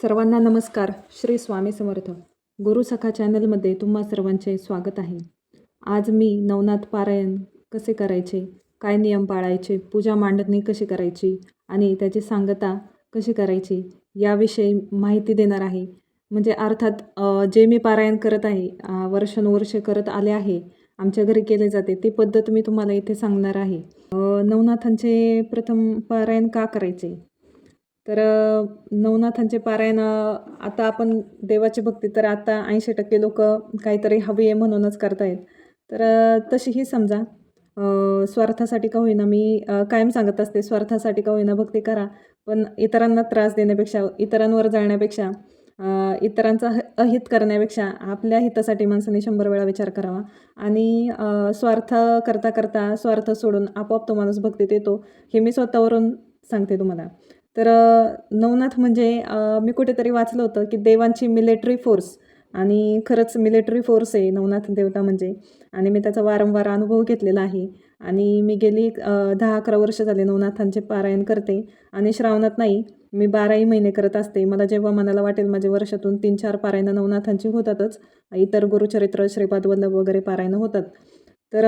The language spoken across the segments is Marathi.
सर्वांना नमस्कार. श्री स्वामी समर्थ. गुरुसखा चॅनलमध्ये तुम्हा सर्वांचे स्वागत आहे. आज मी नवनाथ पारायण कसे करायचे काय नियम पाळायचे पूजा मांडणी कशी करायची आणि त्याची सांगता कशी करायची याविषयी माहिती देणार आहे. म्हणजे अर्थात जे मी पारायण करत आहे वर्षानुवर्षे करत आले आहे आमच्या घरी केले जाते ती पद्धत मी तुम्हाला इथे सांगणार आहे. नवनाथांचे प्रथम पारायण का करायचे? तर नवनाथांचे पारायण आता आपण देवाची भक्ती तर आता ऐंशी टक्के लोक काहीतरी हवी आहे म्हणूनच करतायत तर तशीही समजा स्वार्थासाठी का होईना मी कायम सांगत असते स्वार्थासाठी का होईना भक्ती करा पण इतरांना त्रास देण्यापेक्षा इतरांवर जाळण्यापेक्षा इतरांचा ह अहित करण्यापेक्षा आपल्या हितासाठी माणसाने शंभर वेळा विचार करावा. आणि स्वार्थ करता करता स्वार्थ सोडून आपोआप तो माणूस भक्तीत येतो हे मी स्वतःवरून सांगते तुम्हाला. तर नवनाथ म्हणजे मी कुठेतरी वाचलं होतं की देवांची मिलिटरी फोर्स आणि खरंच मिलिटरी फोर्स आहे नवनाथ देवता म्हणजे. आणि मी त्याचा वारंवार अनुभव घेतलेला आहे. आणि मी गेली दहा अकरा वर्ष झाले नवनाथांचे पारायण करते. आणि श्रावणात नाही मी बाराही महिने करत असते. मला जेव्हा मनाला वाटेल माझे वर्षातून तीन चार पारायणं नवनाथांची होतातच. इतर गुरुचरित्र श्रीपाद वल्लभ वगैरे पारायणं होतात. तर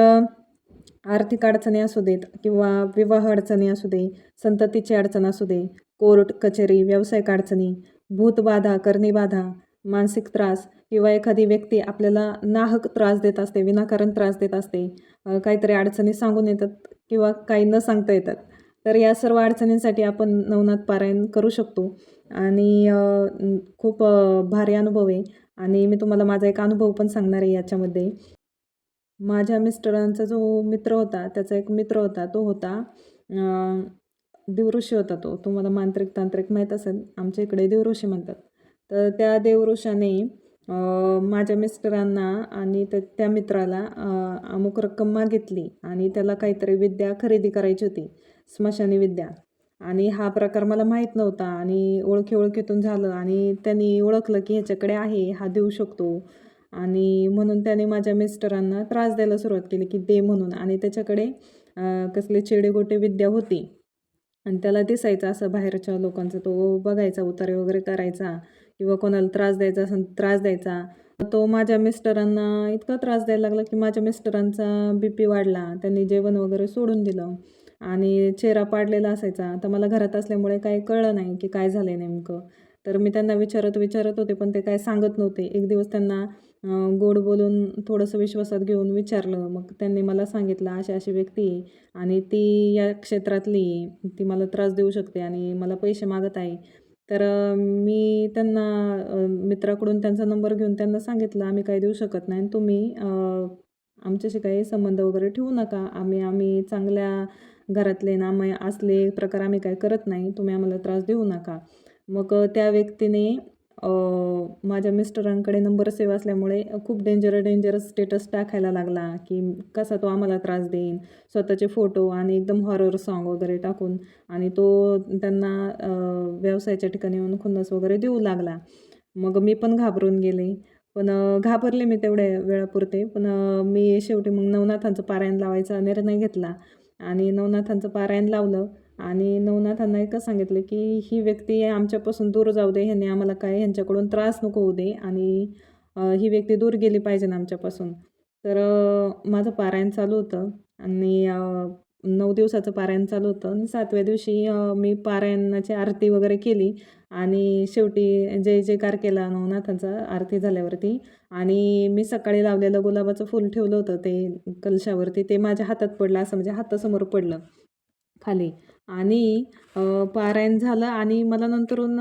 आर्थिक अडचणी असू देत किंवा विवाह अडचणी असू दे संततीची अडचण असू दे कोर्ट कचेरी व्यावसायिक अडचणी भूतबाधा करणीबाधा मानसिक त्रास किंवा एखादी व्यक्ती आपल्याला नाहक त्रास देत असते विनाकारण त्रास देत असते काहीतरी अडचणी सांगून येतात किंवा काही न सांगता येतात. तर या सर्व अडचणींसाठी आपण नवनाथ पारायण करू शकतो. आणि खूप भारी अनुभव आहे. आणि मी तुम्हाला माझा एक अनुभव पण सांगणार आहे याच्यामध्ये. माझ्या मिस्टरांचा जो मित्र होता त्याचा एक मित्र होता तो होता देवऋषी होता तो. तुम्हाला मांत्रिक तांत्रिक माहीत असेल आमच्या इकडे देवऋषी म्हणतात. तर त्या देवऋषाने माझ्या मिस्टरांना आणि त्या त्या मित्राला अमुक रक्कम मागितली आणि त्याला काहीतरी विद्या खरेदी करायची होती स्मशानी विद्या. आणि हा प्रकार मला माहीत नव्हता आणि ओळखी ओळखीतून झालं आणि त्यांनी ओळखलं की ह्याच्याकडे आहे हा देऊ शकतो. आणि म्हणून त्याने माझ्या मिस्टरांना त्रास द्यायला सुरुवात केली की दे म्हणून. आणि त्याच्याकडे कसले चेडेगोटे विद्या होती. आणि त्याला दिसायचं असं बाहेरच्या लोकांचं तो बघायचा उतारे वगैरे करायचा किंवा कोणाला त्रास द्यायचा असेल त्रास द्यायचा. तो माझ्या मिस्टरांना इतका त्रास द्यायला लागला की माझ्या मिस्टरांचा बी पी वाढला. त्यांनी जेवण वगैरे सोडून दिलं. आणि चेहरा पाडलेला असायचा. तर मला घरात असल्यामुळे काही कळलं नाही की काय झालं आहे नेमकं. तर मी त्यांना विचारत विचारत होते पण ते काय सांगत नव्हते. एक दिवस त्यांना गोड बोलून थोडंसं विश्वासात घेऊन विचारलं. मग त्यांनी मला सांगितलं अशी अशी व्यक्ती आहे आणि ती या क्षेत्रातली आहे. ती मला त्रास देऊ शकते आणि मला पैसे मागत आहे. तर मी त्यांना मित्राकडून त्यांचा नंबर घेऊन त्यांना सांगितलं आम्ही काही देऊ शकत नाही तुम्ही आमच्याशी काही संबंध वगैरे ठेवू नका. आम्ही आम्ही चांगल्या घरातले ना आम्ही असले प्रकार आम्ही काय करत नाही. तुम्ही आम्हाला त्रास देऊ नका. मग त्या व्यक्तीने माझ्या मिस्टरांकडे नंबर सेव्ह असल्यामुळे खूप डेंजर डेंजरस स्टेटस टाकायला लागला की कसा तो आम्हाला त्रास देईन. स्वतःचे फोटो आणि एकदम हॉरर सॉन्ग वगैरे टाकून आणि तो त्यांना व्यवसायाच्या ठिकाणी येऊन खुन्नस वगैरे देऊ लागला. मग मी पण घाबरून गेले. पण घाबरले मी तेवढ्या वेळापुरते. पण मी शेवटी मग नवनाथांचं पारायण लावायचा निर्णय घेतला आणि नवनाथांचं पारायण लावलं. आणि नवनाथांना एकच सांगितलं की ही व्यक्ती आमच्यापासून दूर जाऊ दे ह्यांनी आम्हाला काय ह्यांच्याकडून त्रास नको होऊ दे आणि ही व्यक्ती दूर गेली पाहिजे ना आमच्यापासून. तर माझं पारायण चालू होतं आणि नऊ दिवसाचं पारायण चालू होतं आणि सातव्या दिवशी मी पारायणाची आरती वगैरे केली आणि शेवटी जय जयकार केला नवनाथांचा आरती झाल्यावरती आणि मी सकाळी लावलेलं गुलाबाचं फूल ठेवलं होतं ते कलशावरती ते माझ्या हातात पडलं असं म्हणजे हातासमोर पडलं खाली. आणि पारायण झालं आणि मला नंतरून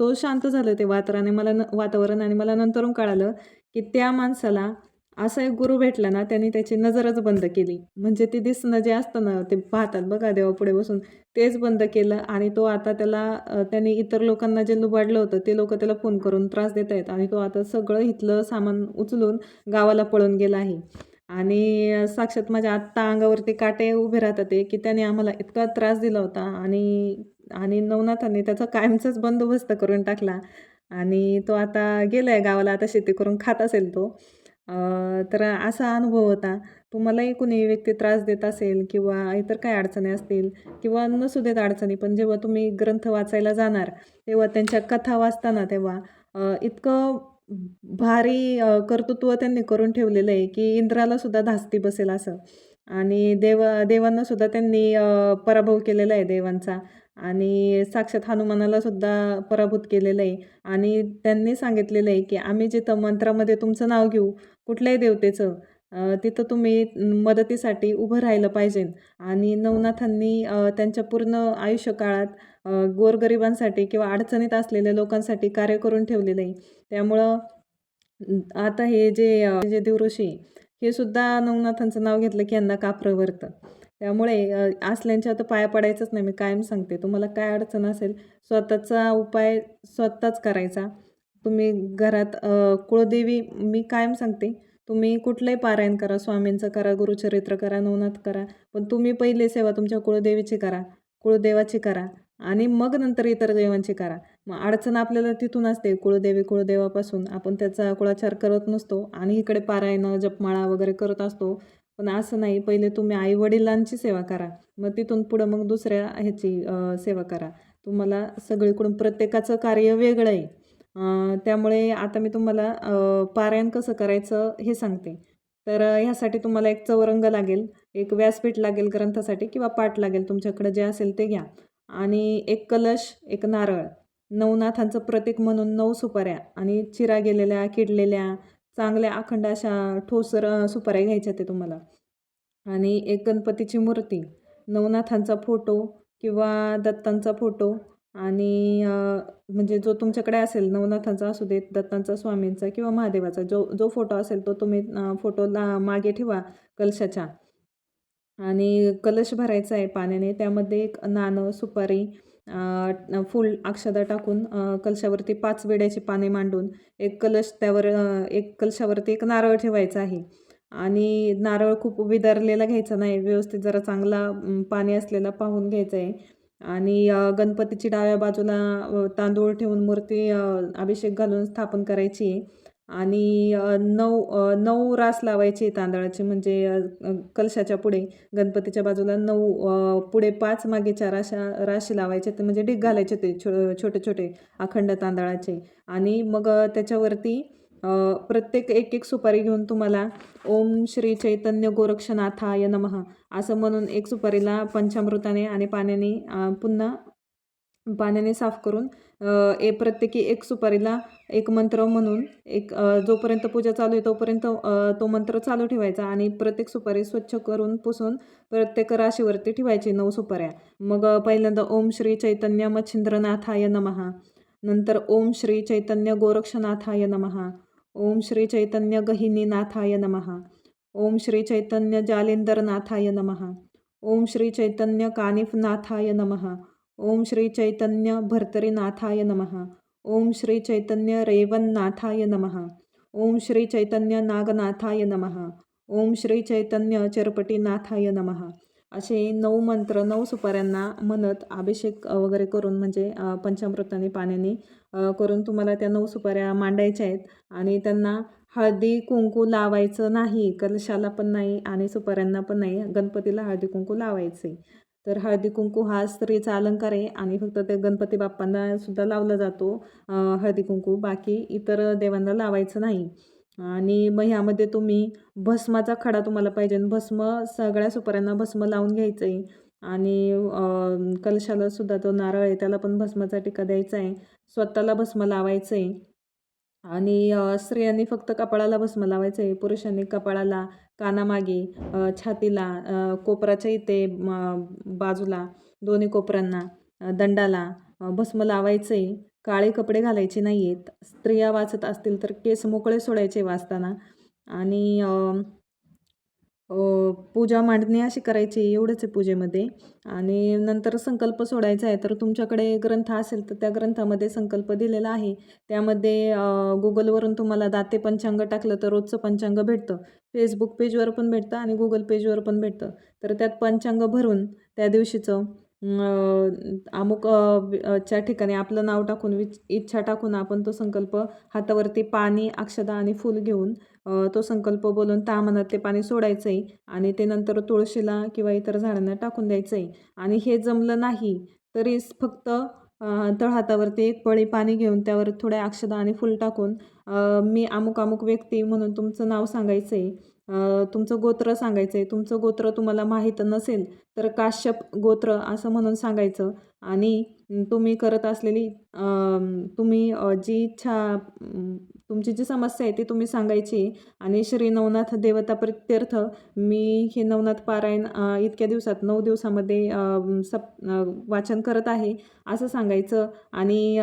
तो शांत झालं ते वातराने मला न वातावरण आणि मला नंतरून कळालं की त्या माणसाला असा एक गुरु भेटला ना त्यांनी त्याची नजरच बंद केली. म्हणजे ते दिसणं जे असतं ना ते पाहतात बघा देवा पुढे बसून तेच बंद केलं आणि तो आता त्याला त्याने इतर लोकांना जे लुबाडलं होतं ते लोक त्याला फोन करून त्रास देत आहेत आणि तो आता सगळं इथलं सामान उचलून गावाला पळून गेला आहे. आणि साक्षात माझ्या आत्ता अंगावरती काटे उभे राहतात ते की त्याने आम्हाला इतका त्रास दिला होता आणि आणि नवनाथांनी त्याचा कायमचाच बंदोबस्त करून टाकला. आणि तो आता गेला आहे गावाला आता शेती करून खात असेल तो. तर असा अनुभव होता. तुम्हालाही कुणी व्यक्ती त्रास देत असेल किंवा इतर काय अडचणी असतील किंवा नसू देत अडचणी पण जेव्हा तुम्ही ग्रंथ वाचायला जाणार तेव्हा त्यांच्या कथा वाचताना तेव्हा इतकं भारी कर्तृत्व त्यांनी करून ठेवलेलं आहे की इंद्राला सुद्धा धास्ती बसेल असं. आणि देव देवांना सुद्धा त्यांनी पराभव केलेला आहे देवांचा. आणि साक्षात हनुमानाला सुद्धा पराभूत केलेलं आहे. आणि त्यांनी सांगितलेलं आहे की आम्ही जिथं मंत्रामध्ये तुमचं नाव घेऊ कुठल्याही देवतेचं तिथं तुम्ही मदतीसाठी उभं राहिलं पाहिजे. आणि नवनाथांनी त्यांच्या पूर्ण आयुष्यकाळात गोरगरिबांसाठी किंवा अडचणीत असलेल्या लोकांसाठी कार्य करून ठेवलेलं आहे. त्यामुळं आता हे जे जे देवऋषी हे सुद्धा नवनाथांचं नाव घेतलं की यांना का त्यामुळे असल्यांच्या तर पाया पडायचंच नाही मी कायम सांगते. तुम्हाला काय अडचण असेल स्वतःचा उपाय स्वतःच करायचा. तुम्ही घरात कुळदेवी मी कायम सांगते तुम्ही कुठलंही पारायण करा स्वामींचं करा गुरुचरित्र करा नवनाथ करा पण तुम्ही पहिले सेवा तुमच्या कुळदेवीची करा कुळदेवाची करा. आणि मग नंतर इतर देवांची करा. मग अडचण आपल्याला तिथून असते कुळदेवी कुळदेवापासून. आपण त्याचा कुळाचार करत नसतो आणि इकडे पारायणं जपमाळा वगैरे करत असतो. पण असं नाही पहिले तुम्ही आईवडिलांची सेवा करा. मग तिथून पुढं मग दुसऱ्या ह्याची सेवा करा. तुम्हाला सगळीकडून प्रत्येकाचं कार्य वेगळं आहे. त्यामुळे आता मी तुम्हाला पारायण कसं करायचं हे सांगते. तर ह्यासाठी तुम्हाला एक चौरंग लागेल एक व्यासपीठ लागेल ग्रंथासाठी किंवा पाठ लागेल. तुमच्याकडे जे असेल ते घ्या. आणि एक कलश एक नारळ. नवनाथांचं प्रतीक म्हणून नऊ सुपाऱ्या आणि चिरा गेलेल्या किडलेल्या चांगल्या अखंड अशा ठोसर सुपाऱ्या घ्यायच्या ते तुम्हाला. आणि एक गणपतीची मूर्ती नवनाथांचा फोटो किंवा दत्तांचा फोटो आणि म्हणजे जो तुमच्याकडे असेल नवनाथांचा असू देत दत्तांचा स्वामींचा किंवा महादेवाचा जो जो फोटो असेल तो तुम्ही फोटो फोटोला मागे ठेवा कलशाच्या. आणि कलश भरायचा आहे पाण्याने. त्यामध्ये एक नाणं सुपारी फुल फूल अक्षदा टाकून कलशावरती पाच वेड्याची पाने मांडून एक कलश त्यावर एक कलशावरती एक नारळ ठेवायचा आहे. आणि नारळ खूप विदारलेला घ्यायचा नाही. व्यवस्थित जरा चांगला पाणी असलेला पाहून घ्यायचा आहे. आणि गणपतीची डाव्या बाजूला तांदूळ ठेवून मूर्ती अभिषेक घालून स्थापन करायची आहे. आणि नऊ नऊ रास लावायचे तांदळाचे म्हणजे कलशाच्या पुढे गणपतीच्या बाजूला नऊ पुढे पाच मागे चार अशा राशी लावायचे ते म्हणजे डिग घालायचे ते छो छोटे छोटे अखंड तांदळाचे. आणि मग त्याच्यावरती प्रत्येक एक एक सुपारी घेऊन तुम्हाला ओम श्री चैतन्य गोरक्षनाथाय नमः असं म्हणून एक सुपारीला पंचामृताने आणि पाण्याने पुन्हा पाण्याने साफ करून ए प्रत्येकी एक सुपारीला एक मंत्र म्हणून एक जोपर्यंत पूजा चालू आहे तोपर्यंत तो मंत्र चालू ठेवायचा आणि प्रत्येक सुपारी स्वच्छ करून पुसून प्रत्येक राशीवरती ठेवायची नऊ सुपाऱ्या. मग पहिल्यांदा ओम श्री चैतन्य मच्छिंद्रनाथाय नमहा नंतर ओम श्री चैतन्य गोरक्षनाथाय नमः. ओम श्री चैतन्य गहिनीनाथाय नमः. ओम श्री चैतन्य जालिंदरनाथाय नमः. ओम श्री चैतन्य कानिफनाथाय नमः. ओम श्री चैतन्य भर्तरीनाथाय नमः। ओम श्री चैतन्य रेवन्नाथाय नमः। ओम श्री चैतन्य नागनाथाय नम। ओम श्री चैतन्य चरपटीनाथाय नम। असे नऊ मंत्र नऊ सुपाऱ्यांना म्हणत अभिषेक वगैरे करून म्हणजे पंचामृताने पाण्याने करून तुम्हाला त्या नऊ सुपाऱ्या मांडायच्या आहेत आणि त्यांना हळदी कुंकू लावायचं नाही कलशाला पण नाही आणि सुपाऱ्यांना पण नाही गणपतीला हळदी कुंकू लावायचे. तर हळदी कुंकू हा स्त्रीचा अलंकार आहे आणि फक्त ते गणपती बाप्पांना सुद्धा लावला जातो हळदी कुंकू. बाकी इतर देवांना लावायचं नाही. आणि मग ह्यामध्ये तुम्ही भस्माचा खडा तुम्हाला पाहिजे. भस्म सगळ्या सुपाऱ्यांना भस्म लावून घ्यायचं आहे आणि कलशाला सुद्धा तो नारळ आहे त्याला पण भस्माचा टिका द्यायचा आहे. स्वतःला भस्म लावायचं आहे आणि स्त्रियांनी फक्त कपाळाला भस्म लावायचं आहे. पुरुषांनी कपाळाला कानामागे छातीला कोपराच्या इथे बाजूला दोन्ही कोपऱ्यांना दंडाला भस्म लावायचं आहे. काळे कपडे घालायचे नाही आहेत स्त्रिया वाचत असतील तर केस मोकळे सोडायचे वाचताना. आणि पूजा मांडणी अशी करायची एवढंच आहे पूजेमध्ये. आणि नंतर संकल्प सोडायचा आहे. तर तुमच्याकडे ग्रंथ असेल तर त्या ग्रंथामध्ये संकल्प दिलेला आहे. त्यामध्ये गुगलवरून तुम्हाला दाते पंचांग टाकलं तर रोजचं पंचांग भेटतं. फेसबुक पेजवर पण भेटतं आणि गुगल पेजवर पण भेटतं. तर त्यात पंचांग भरून त्या दिवशीचं अमुक च्या ठिकाणी आपलं नाव टाकून विच इच्छा टाकून आपण तो संकल्प हातावरती पाणी अक्षदा आणि फूल घेऊन तो संकल्प बोलून त्या ते पाणी सोडायचं आहे आणि ते नंतर तुळशीला किंवा इतर झाडांना टाकून द्यायचं आहे आणि हे जमलं नाही तरीच फक्त तळहातावरती एक पळी पाणी घेऊन त्यावर थोड्या अक्षदा आणि फुल टाकून मी अमुक अमुक व्यक्ती म्हणून तुमचं नाव सांगायचं आहे तुमचं गोत्र सांगायचं आहे तुमचं गोत्र तुम्हाला माहीत नसेल तर काश्यप गोत्र असं म्हणून सांगायचं. आणि तुम्ही करत असलेली तुम्ही जी इच्छा तुमची जी समस्या आहे ती तुम्ही सांगायची. आणि श्री नवनाथ देवता प्रत्यर्थ मी हे नवनाथ पारायण इतक्या दिवसात नऊ दिवसामध्ये सप वाचन करत आहे असं सांगायचं. आणि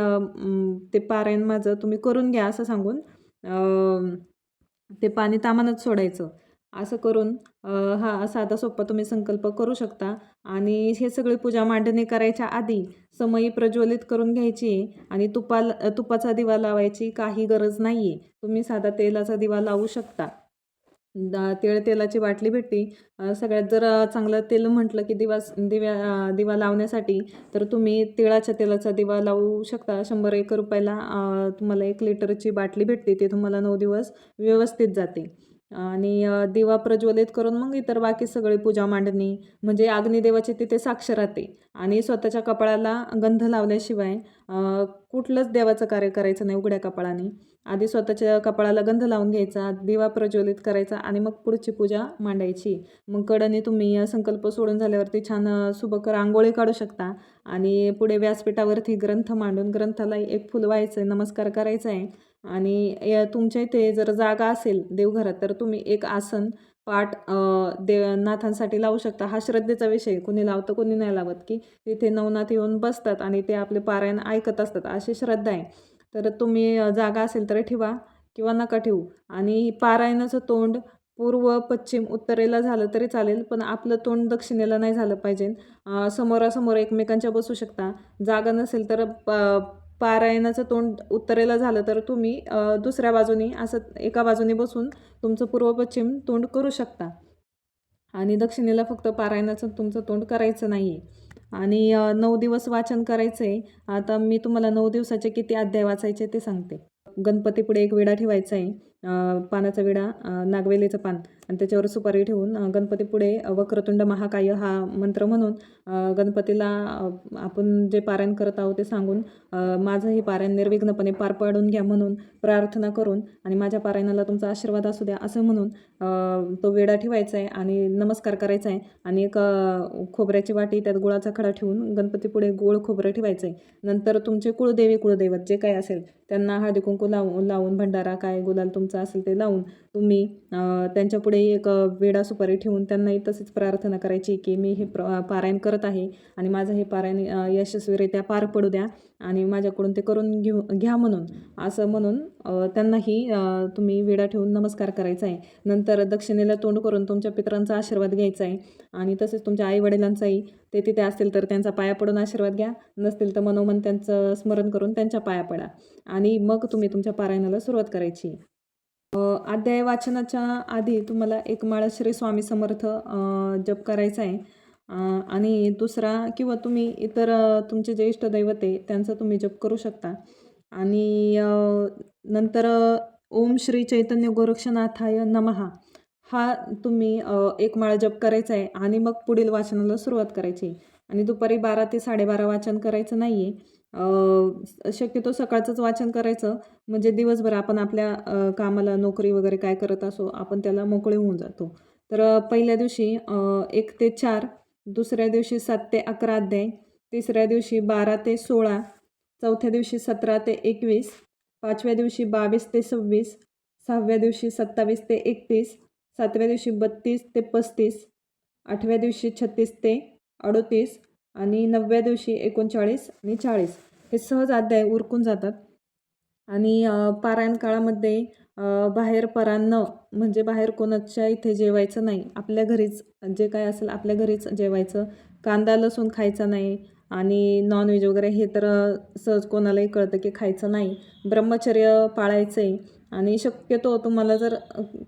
ते पारायण माझं तुम्ही करून घ्या असं सांगून ते पाणी तामानच सोडायचं. असं करून हा साधा सोप्पा तुम्ही संकल्प करू शकता. आणि हे सगळी पूजा मांडणी करायच्या आधी समयी प्रज्वलित करून घ्यायची आणि तुपाला तुपाचा दिवा लावायची काही गरज नाही आहे तुम्ही साधा तेलाचा दिवा लावू शकता. दा तेळ तेलाची बाटली भेटते सगळ्यात जर चांगलं तेल म्हटलं की दिवा दिव्या दिवा लावण्यासाठी तर तुम्ही तिळाच्या तेलाचा दिवा लावू शकता. शंभर एक रुपयाला तुम्हाला एक लिटरची बाटली भेटते. ते तुम्हाला नऊ दिवस व्यवस्थित जाते. आणि दिवा प्रज्वलित करून मग इतर बाकी सगळी पूजा मांडणी म्हणजे अग्निदेवाची तिथे साक्ष राहते आणि स्वतःच्या कपाळाला गंध लावल्याशिवाय कुठलंच देवाचं कार्य करायचं नाही उघड्या कपाळाने. आधी स्वतःच्या कपाळाला गंध लावून घ्यायचा दिवा प्रज्वलित करायचा आणि मग पुढची पूजा मांडायची. मग कडनी तुम्ही संकल्प सोडून झाल्यावरती छान सुबक रांगोळी काढू शकता आणि पुढे व्यासपीठावरती ग्रंथ मांडून ग्रंथाला एक फुल व्हायचं आहे नमस्कार करायचा आहे आणि या तुमच्या इथे जर जागा असेल देवघरात तर तुम्ही एक आसन पाठ देवनाथांसाठी लावू शकता. हा श्रद्धेचा विषय कोणी लावतं कोणी नाही लावत की तिथे नवनाथ येऊन बसतात आणि ते आपले पारायण ऐकत असतात. अशी श्रद्धा आहे. तर तुम्ही जागा असेल तर ठेवा किंवा नका ठेवू. आणि पारायणाचं तोंड पूर्व पश्चिम उत्तरेला झालं तरी चालेल पण आपलं तोंड दक्षिणेला नाही झालं पाहिजे. समोरासमोर एकमेकांच्या बसू शकता. जागा नसेल तर प पारायणाचं तोंड उत्तरेला झालं तर तुम्ही दुसऱ्या बाजूनी असं एका बाजूने बसून तुमचं पूर्व पश्चिम तोंड करू शकता. आणि दक्षिणेला फक्त पारायणाचं तुमचं तोंड करायचं नाही आहे आणि नऊ दिवस वाचन करायचं आहे आता मी तुम्हाला नऊ दिवसाचे किती अध्याय वाचायचे ते सांगते. गणपतीपुढे एक विडा ठेवायचा आहे पानाचा विडा नागवेलीचं पान. आणि त्याच्यावर सुपारी ठेवून गणपतीपुढे वक्रतुंड महाकाय हा मंत्र म्हणून गणपतीला आपण जे पारायण करत आहोत ते सांगून माझं हे पारायण निर्विघ्नपणे पार पाडून घ्या म्हणून प्रार्थना करून आणि माझ्या पारायणाला तुमचा आशीर्वाद असू द्या असं म्हणून तो वेडा ठेवायचा आहे आणि नमस्कार करायचा आहे आणि एक खोबऱ्याची वाटी त्यात गुळाचा खडा ठेवून गणपतीपुढे गोळ खोबरं ठेवायचं आहे नंतर तुमचे कुळदेवी कुळदैवत जे काय असेल त्यांना हळदी कुंकू लावून लावून भंडारा काय गुलाल तुमचा असेल ते लावून तुम्ही त्यांच्यापुढे एक वेडा सुपारी ठेवून त्यांनाही तशीच प्रार्थना करायची की मी हे प्र पारायण करत आहे आणि माझं हे पारायण यशस्वीरित्या पार पडू द्या आणि माझ्याकडून ते करून घेऊ घ्या म्हणून असं म्हणून त्यांनाही तुम्ही वेडा ठेवून नमस्कार करायचा आहे. नंतर दक्षिणेला तोंड करून तुमच्या पितरांचा आशीर्वाद घ्यायचा आहे आणि तसेच तुमच्या आईवडिलांचाही ते तिथे असतील तर त्यांचा पाया पडून आशीर्वाद घ्या नसतील तर मनोमन त्यांचं स्मरण करून त्यांच्या पाया पडा आणि मग तुम्ही तुमच्या पारायणाला सुरुवात करायची. अध्याय वाचनाच्या आधी तुम्हाला एक माळा श्री स्वामी समर्थ जप करायचा आहे. आणि दुसरा किंवा तुम्ही इतर तुमचे जे इष्टदैवत आहे त्यांचा तुम्ही जप करू शकता. आणि नंतर ओम श्री चैतन्य गोरक्षनाथाय नमहा हा तुम्ही एक माळा जप करायचा आहे. आणि मग पुढील वाचनाला सुरुवात करायची आणि दुपारी बारा ते साडेबारा वाचन करायचं नाही आहे शक्यतो सकाळचंच वाचन करायचं. म्हणजे दिवसभर आपण आपल्या कामाला नोकरी वगैरे काय करत असो आपण त्याला मोकळे होऊन जातो. तर पहिल्या दिवशी एक ते चार दुसऱ्या दिवशी सात ते अकरा अध्याय तिसऱ्या दिवशी बारा ते सोळा चौथ्या दिवशी सतरा ते एकवीस पाचव्या दिवशी बावीस ते सव्वीस सहाव्या दिवशी सत्तावीस ते एकतीस सातव्या दिवशी बत्तीस ते पस्तीस आठव्या दिवशी छत्तीस ते अडोतीस आणि नवव्या दिवशी एकोणचाळीस आणि चाळीस हे सहज अध्याय उरकून जातात. आणि पारायण काळामध्ये बाहेर परान्न म्हणजे बाहेर कोणाच्या इथे जेवायचं नाही. आपल्या घरीच जे काय असेल आपल्या घरीच जेवायचं. कांदा लसूण खायचा नाही आणि नॉनव्हेज वगैरे हे तर सहज कोणालाही कळतं की खायचं नाही. ब्रह्मचर्य पाळायचं आहे आणि शक्यतो तुम्हाला जर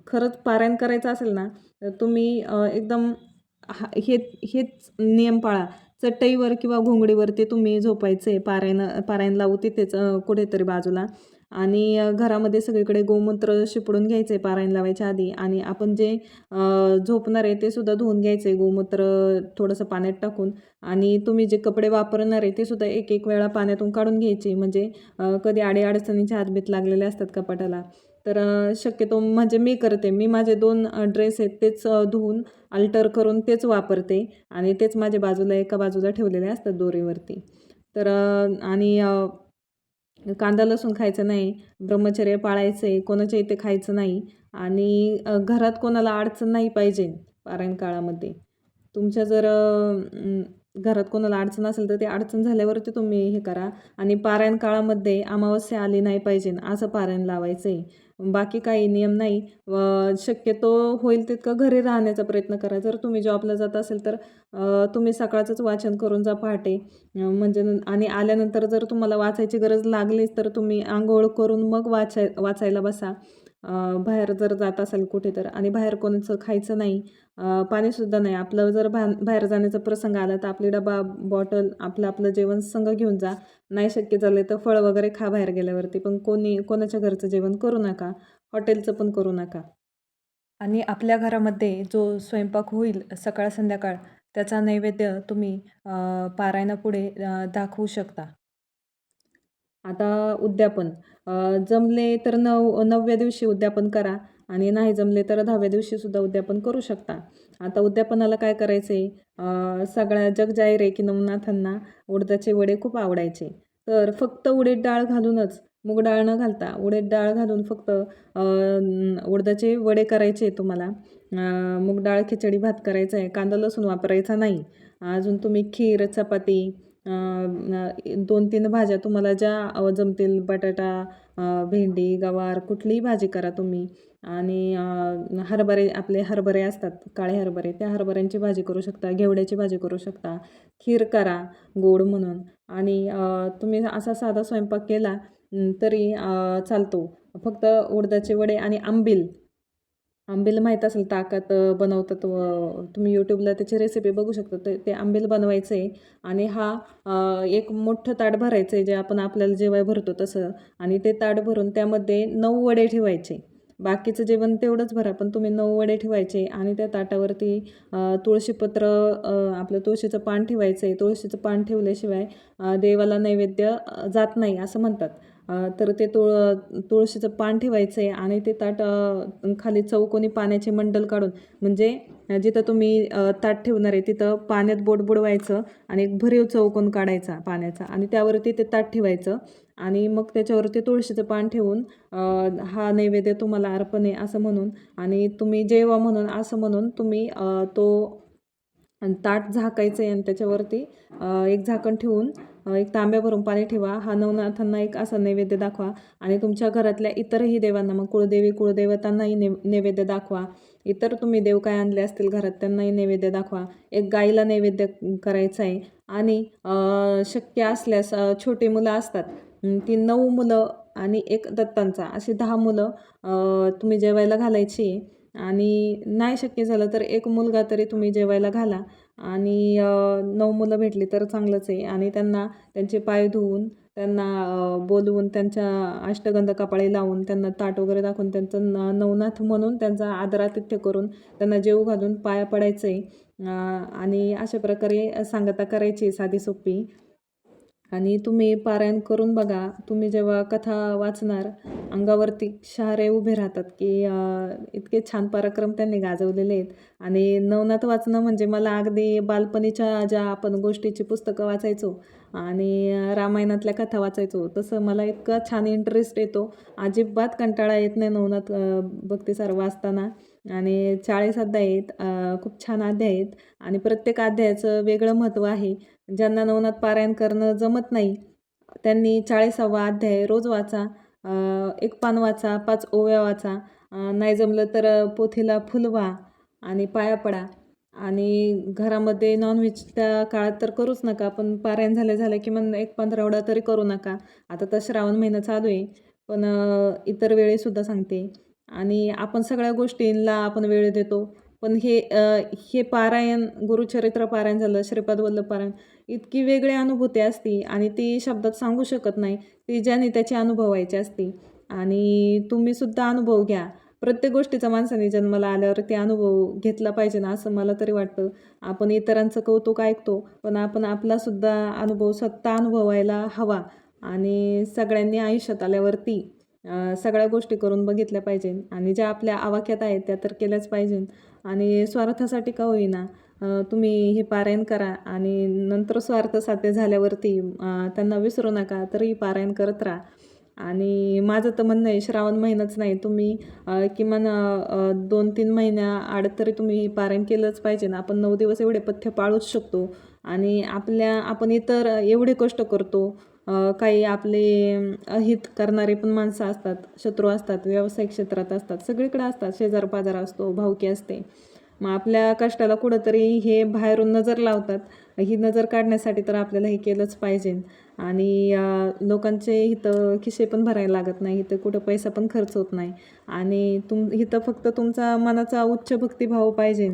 खरंच पारायण करायचं असेल ना तर तुम्ही एकदम हा हे हेच नियम पाळा. चटईवर किंवा घोंगडीवरती तुम्ही झोपायचं आहे पारायण पारायण लावू तिथेच कुठेतरी बाजूला. आणि घरामध्ये सगळीकडे गोमूत्र शिपडून घ्यायचं आहे पारायण लावायच्या आधी आणि आपण जे झोपणार आहे ते सुद्धा धुवून घ्यायचं आहे गोमूत्र थोडंसं पाण्यात टाकून. आणि तुम्ही जे कपडे वापरणार आहे ते सुद्धा एक एक वेळा पाण्यातून काढून घ्यायचे. म्हणजे कधी आडे अडचणीच्या हातबीत लागलेले असतात कपाटाला. तर शक्यतो म्हणजे मी करते. मी माझे दोन ड्रेस आहेत तेच धुवून अल्टर करून तेच वापरते आणि तेच माझ्या बाजूला एका बाजूला ठेवलेले असतात दोरीवरती. तर आणि कांदा लसूण खायचं नाही ब्रह्मचर्य पाळायचं आहे कोणाच्या इथे खायचं नाही आणि घरात कोणाला अडचण नाही पाहिजे पारायण काळामध्ये. तुमच्या जर घरात कोणाला अडचण असेल तर ते अडचण झाल्यावरती तुम्ही हे करा आणि पारायण काळामध्ये अमावस्या आली नाही पाहिजे असं पारायण लावायचं आहे बाकी काही नियम नाही. व शक्यतो होईल तितकं घरी राहण्याचा प्रयत्न करा. जर तुम्ही जॉबला जात असेल तर तुम्ही सकाळचंच वाचन करून जा पहाटे. म्हणजे न- आणि आल्यानंतर जर तुम्हाला वाचायची गरज लागलीच तर तुम्ही आंघोळ करून मग वाचाय वाचायला बसा. बाहेर जर जात असाल कुठे तर आणि बाहेर कोणाचं खायचं नाही पाणीसुद्धा नाही आपलं जर बा बाहेर जाण्याचा प्रसंग आला तर आपली डबा बॉटल आपलं आपलं जेवण संग घेऊन जा. नाही शक्य झाले तर फळ वगैरे खा बाहेर गेल्यावरती पण कोणी कोणाच्या घरचं जेवण करू नका हॉटेलचं पण करू नका. आणि आपल्या घरामध्ये जो स्वयंपाक होईल सकाळ संध्याकाळ त्याचा नैवेद्य तुम्ही पारायणापुढे दाखवू शकता. आता उद्यापन जमले तर नऊ नवव्या दिवशी उद्यापन करा आणि नाही जमले तर दहाव्या दिवशीसुद्धा उद्यापन करू शकता. आता उद्यापनाला काय करायचे? सगळ्या जग जाहीर आहे की नवनाथांना उडदाचे वडे खूप आवडायचे. तर फक्त उडीद डाळ घालूनच मूग डाळ न घालता उडीद डाळ घालून फक्त उडदाचे वडे करायचे तुम्हाला. मूग डाळ खिचडी भात करायचा आहे कांदा लसूण वापरायचा नाही. अजून तुम्ही खीर चपाती दोन तीन भाज्या तुम्हाला ज्या जमतील बटाटा भेंडी गवार कुठलीही भाजी करा तुम्ही. आणि हरभरे आपले हरभरे असतात काळे हरभरे त्या हरभऱ्यांची भाजी करू शकता घेवड्याची भाजी करू शकता. खीर करा गोड म्हणून. आणि तुम्ही असा साधा स्वयंपाक केला तरी चालतो. फक्त उडदाचे वडे आणि आंबील आंबेल माहीत असेल ताकात बनवतात व तुम्ही यूट्यूबला त्याची रेसिपी बघू शकता. ते ते आंबील बनवायचं आहे आणि हा एक मोठं ताट भरायचं आहे जे आपण आपल्याला जेवाय भरतो तसं. आणि ते ताट भरून त्यामध्ये नऊ वडे ठेवायचे. बाकीचं जेवण तेवढंच भरा पण तुम्ही नऊ वडे ठेवायचे आणि त्या ताटावरती तुळशीपत्र आपलं तुळशीचं पान ठेवायचं आहे तुळशीचं पान ठेवल्याशिवाय देवाला नैवेद्य जात नाही असं म्हणतात. तर ते तुळ तुळशीचं पान ठेवायचं आहे आणि ते ताट खाली चौकोनी पाण्याचे मंडल काढून म्हणजे जिथं तुम्ही ताट ठेवणार आहे तिथं पाण्यात बोट बुडवायचं आणि एक भरीव चौकोन काढायचा पाण्याचा आणि त्यावरती ते ताट ठेवायचं आणि मग त्याच्यावरती तुळशीचं पान ठेवून हा नैवेद्य तुम्हाला अर्पण आहे असं म्हणून आणि तुम्ही जेवा म्हणून असं म्हणून तुम्ही तो ताट झाकायचं आहे आणि त्याच्यावरती एक झाकण ठेवून एक तांब्या भरून पाणी ठेवा. हा नवनाथांना एक असा नैवेद्य दाखवा. आणि तुमच्या घरातल्या इतरही देवांना मग कुळदेवी कुळदेवतांनाही ने नैवेद्य दाखवा. इतर तुम्ही देव काय आणले असतील घरात त्यांनाही नैवेद्य दाखवा. एक गाईला नैवेद्य करायचं आहे आणि शक्य असल्यास छोटी मुलं असतात. ती नऊ मुलं आणि एक दत्तांचा. अशी दहा मुलं तुम्ही जेवायला घालायची. आणि नाही शक्य झालं तर एक मुलगा तरी तुम्ही जेवायला घाला. आणि नऊ मुलं भेटली तर चांगलंच आहे. आणि त्यांना त्यांचे पाय धुवून त्यांना बोलवून त्यांच्या अष्टगंध कपाळी लावून त्यांना ताट वगैरे दाखवून त्यांचं न नवनाथ म्हणून त्यांचा आदरातिथ्य करून त्यांना जेव घालून पाया पडायचं आहे आणि अशा प्रकारे सांगता करायची साधी सोपी. आणि तुम्ही पारायण करून बघा. तुम्ही जेव्हा कथा वाचणार अंगावरती शहारे उभे राहतात की इतके छान पराक्रम त्यांनी गाजवलेले आहेत. आणि नवनाथ वाचणं म्हणजे मला अगदी बालपणीच्या ज्या आपण गोष्टीची पुस्तकं वाचायचो आणि रामायणातल्या कथा वाचायचो तसं मला इतका छान इंटरेस्ट येतो. अजिबात कंटाळा येत नाही नवनाथ अ, भक्तिसार वाचताना. आणि चाळीस अध्याय आहेत खूप छान अध्याय आहेत आणि प्रत्येक अध्यायाचं वेगळं महत्त्व आहे. ज्यांना नवनाथ पारायण करणं जमत नाही त्यांनी चाळीसावा अध्याय रोज वाचा एक पान वाचा पाच ओव्या वाचा नाही जमलं तर पोथीला फुलवा आणि पाया पडा. आणि घरामध्ये नॉनव्हेज त्या काळात तर करूच नका पण पारायण झाल्या झाल्या किमान एक पंधरावडा तरी करू नका. आता तर श्रावण महिना चालू आहे पण इतर वेळेसुद्धा सांगते. आणि आपण सगळ्या गोष्टींना आपण वेळ देतो. पण हे हे पारायण गुरुचरित्र पारायण झालं श्रीपाद वल्लभ पारायण इतकी वेगळी अनुभूती असती आणि ती शब्दात सांगू शकत नाही. ती ज्याने त्याची अनुभवायची असती. आणि तुम्हीसुद्धा अनुभव घ्या. प्रत्येक गोष्टीचा माणसाने जन्माला आल्यावर ते अनुभव घेतला पाहिजे ना असं मला तरी वाटतं. आपण इतरांचं कौतुक ऐकतो पण आपण आपलासुद्धा अनुभव स्वतः अनुभवायला हवा. आणि सगळ्यांनी आयुष्यात आल्यावरती सगळ्या गोष्टी करून बघितल्या पाहिजे. आणि ज्या आपल्या आवाक्यात आहेत त्या तर केल्याच पाहिजे आणि स्वार्थासाठी का होईना तुम्ही हे पारायण करा. आणि नंतर स्वार्थ साध्य झाल्यावरती त्यांना विसरू नका तरी पारायण करत राहा. आणि माझं तर म्हणणं आहे श्रावण महिनाच नाही. तुम्ही किमान दोन तीन महिन्या आड तरी तुम्ही पारायण केलंच पाहिजे ना आपण नऊ दिवस एवढे पथ्य पाळूच शकतो. आणि आपल्या आपण इतर एवढे कष्ट करतो काही आपले अहित करणारे पण माणसं असतात शत्रू असतात व्यावसायिक क्षेत्रात असतात सगळीकडे असतात शेजार पाजार असतो भावकी असते. मग आपल्या कष्टाला कुठंतरी हे बाहेरून नजर लावतात ही नजर काढण्यासाठी तर आपल्याला हे केलंच पाहिजे. आणि लोकांचे इथं खिसे पण भरायला लागत नाही इथं कुठं पैसा पण खर्च होत नाही. आणि तुम इथं फक्त तुमचा मनाचा उच्च भक्तिभाव पाहिजे.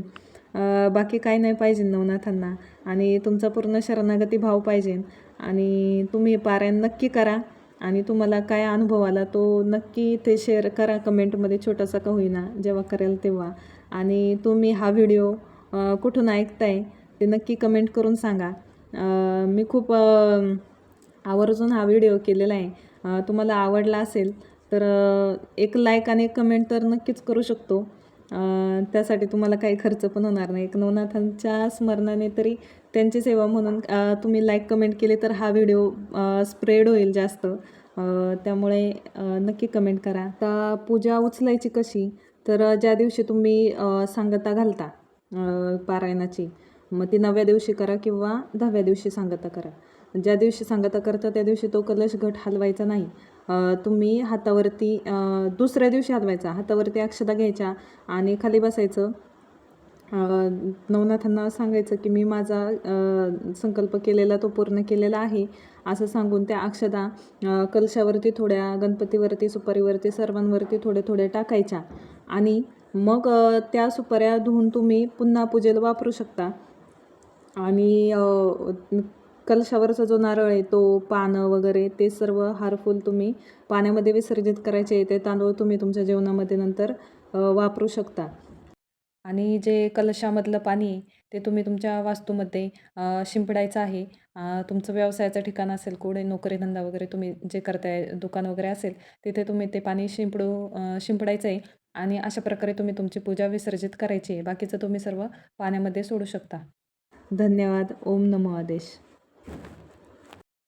बाकी काही नाही पाहिजे नवनाथांना. आणि तुमचा पूर्ण शरणागती भाव पाहिजे. आणि तुम्ही हे पारायण नक्की करा. आणि तुम्हाला काय अनुभव आला तो नक्की ते शेअर करा. कमेंटमध्ये छोटासा का होईना जेव्हा करेल तेव्हा. आणि तुम्ही हा व्हिडिओ कुठून ऐकताय ते नक्की कमेंट करून सांगा. मी खूप आवर्जून हा व्हिडिओ केलेला आहे. तुम्हाला आवडला असेल तर एक लाईक आणि एक कमेंट तर नक्कीच करू शकतो. त्यासाठी तुम्हाला काही खर्च पण होणार नाही. एक नवनाथांच्या स्मरणाने तरी त्यांची सेवा म्हणून तुम्ही लाईक कमेंट केले तर हा व्हिडिओ स्प्रेड होईल जास्त. त्यामुळे नक्की कमेंट करा. आता पूजा उचलायची कशी? तर ज्या दिवशी तुम्ही सांगता घालता पारायणाची मग ती नवव्या दिवशी करा किंवा दहाव्या दिवशी सांगता करा. ज्या दिवशी सांगता करता त्या दिवशी तो कलश घट हलवायचा नाही. तुम्ही हातावरती दुसऱ्या दिवशी हलवायचा. हातावरती अक्षता घ्यायच्या आणि खाली बसायचं. नवनाथांना सांगायचं की मी माझा संकल्प केलेला तो पूर्ण केलेला आहे. असं सांगून त्या अक्षदा कलशावरती थोड्या गणपतीवरती सुपारीवरती सर्वांवरती थोडे थोडे टाकायच्या. आणि मग त्या सुपाऱ्या धुवून तुम्ही पुन्हा पूजेला वापरू शकता. आणि कलशावरचा जो नारळ आहे तो पानं वगैरे ते सर्व हारफूल तुम्ही पाण्यामध्ये विसर्जित करायचे ते तांदूळ तुम्ही तुमच्या जेवणामध्ये नंतर वापरू शकता. आणि जे कलशामधलं पाणी आहे ते तुम्ही तुमच्या वास्तूमध्ये शिंपडायचं आहे. तुमचं व्यवसायाचं ठिकाण असेल कुठे नोकरीधंदा वगैरे तुम्ही जे करताय दुकान वगैरे असेल तिथे तुम्ही ते पाणी शिंपडू शिंपडायचं आहे आणि अशा प्रकारे तुम्ही तुमची पूजा विसर्जित करायची आहे. बाकीचं तुम्ही सर्व पाण्यामध्ये सोडू शकता. धन्यवाद. ओम नमो आदेश.